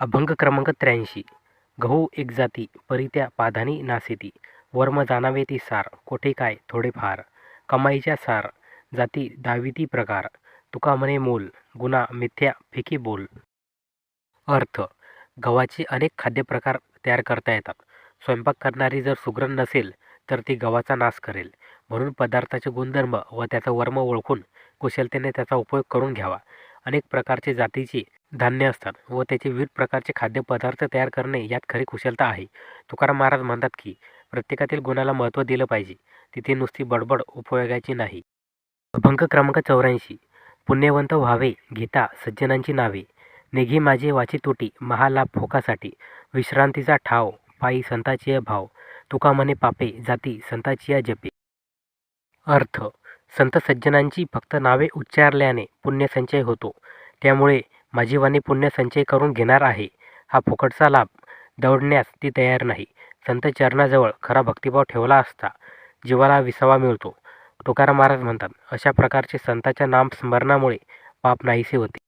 अभंग क्रमांक त्र्याऐंशी. गहू एक जाती परित्या पाधानी नासेती. वर्म जाणावे ती सार कोठे काय थोडेफार कमाईच्या सार जाती दाविती प्रकार. तुका म्हणे मोल गुणा मिथ्या फिकी बोल. अर्थ गव्हाचे अनेक खाद्यप्रकार तयार करता येतात. स्वयंपाक करणारी जर सुग्रण नसेल तर ती गव्हाचा नाश करेल. म्हणून पदार्थाचे गुणधर्म व त्याचा वर्म ओळखून कुशलतेने त्याचा उपयोग करून घ्यावा. अनेक प्रकारचे जातीची धान्य असतात व त्याचे विविध प्रकारचे खाद्यपदार्थ तयार करणे यात खरी कुशलता आहे. तुकाराम महाराज म्हणतात की प्रत्येकातील गुणाला महत्त्व दिलं पाहिजे. तिथे नुसती बडबड उपयोगाची नाही. अभंग क्रमांक चौऱ्याऐंशी. पुण्यवंत व्हावे घेता सज्जनांची नावे. निघी माझे वाची तुटी महालाभ भोकासाठी. विश्रांतीचा ठाव पायी संताचिय भाव. तुका म्हणे पापे जाती संताचिया जपे. अर्थ. संत सज्जनांची फक्त नावे उच्चारल्याने पुण्यसंचय होतो. त्यामुळे माझी वाणी पुण्यसंचय करून घेणार आहे. हा फुकटचा लाभ दवडण्यास ती तयार नाही. संत चरणाजवळ खरा भक्तिभाव ठेवला असता जीवाला विसावा मिळतो. तुकाराम महाराज म्हणतात अशा प्रकारचे संताच्या नामस्मरणामुळे पाप नाहीसे होते.